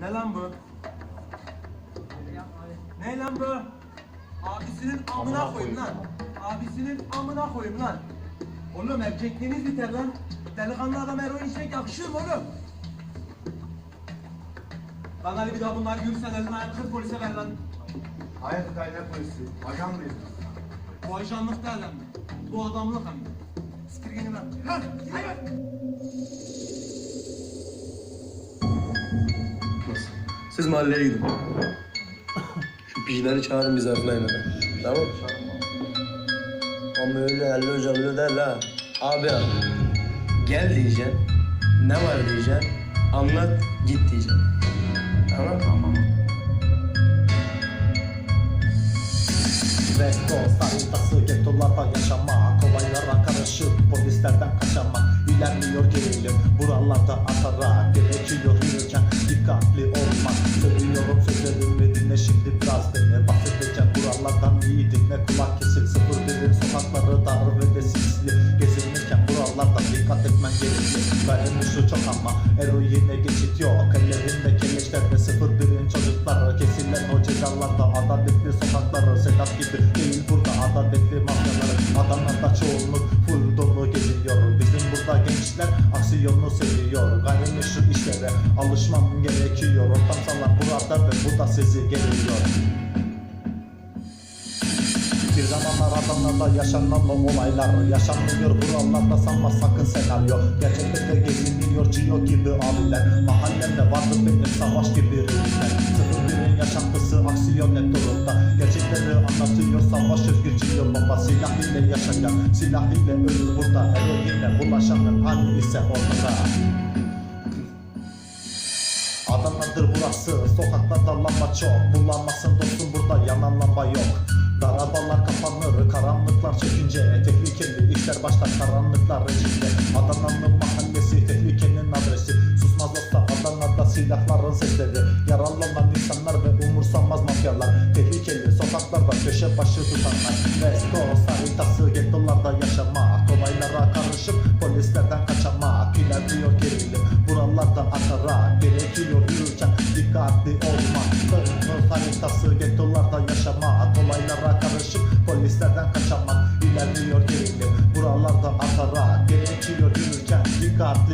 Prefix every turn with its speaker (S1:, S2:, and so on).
S1: Ne lan bu? Ne lan bu? Abisinin amına koyayım lan. Abisinin amına koyayım lan. Oğlum erkekliğiniz biter lan. Delikanlı adam eroin içmek yakışır mı oğlum? Lan Ali bir daha bunları görürsen elini ayağını kır polise ver lan.
S2: Hayat kaynak polisi. Ajan mıyız?
S1: Bu ajanlık değil lan. Bu adamlık hem de. Siktir gidin lan. Lan! Hayır!
S2: Siz mahalleye gidin. Şu pişleri çağırın bizi hadi.
S3: Tamam mı?
S2: Ama öyle hallo hocam öyle der la. Abi abi. Gel diyeceksin. Ne var diyeceksin. Anlat git diyeceksin. Tamam Tamam.
S4: Resto haritası gettolarda yaşamak Olaylara karışıp polislerden kaçamak İlerliyor gerilim buralarda atarak Gerekiyor yürürken dikkatli olmak Söylüyorum sözlerimi dinle şimdi biraz beni Bahsedeceğim buralardan iyi dinle. Kulak kesil Sıfır birin sokakları dar ve de sisli. Gezinirken buralardan dikkat etmen gerekli. Gayrimeşru çok ama eroine geçit yok Ellerinde keleşlerde sıfır birin çocukları. Kesilen o cezalarda adaletli sokakları Sedat gibi gençler aksiyonu seviyor. Gayrimeşru işlere alışmam gerekiyor. Ortam salak burada ve bu da sizi geliyor bir zamanlar Adana'da yaşanan o olaylar Yaşanmıyor. Buralarda sanma sakın senaryo. Gerçekte de geziniyor Cio gibi abiler. Mahallemde vardı benim savaş gibi ritüeller Sıfır birin aksiyon net durumda Gerçekleri anlatıyor savaş özgür Cio baba. Silah ile yaşayan silah ile ölür burada. Eroinle bulaşanın hali ise ortada. Adana'dır burası Sokaklarda lamba çok. Bulamazsın dostum burada yanan lamba yok. Darabalar kapanır Karanlıklar çökünce Tehlikeli işler başlar Karanlıklar içinde Adana'nın mahallesi Tehlikenin adresi. Susmaz olsa Adana'da silahların sesleri Yararlanan insanlar ve umursamaz mafyalar. Tehlikeli sokaklarda köşe başı tutanlar. Vestos haritası gettolarda yaşamak Olaylara karışıp polislerden kaçamak. İlerliyor gerilim buralardan atarak. Gerekiyor yürürken dikkatli olmak. Vestos haritası gettolarda yaşamak. Olaylara karışıp polislerden kaçamak. İlerliyor gerilim buralardan atarak. Gerekiyor yürürken dikkatli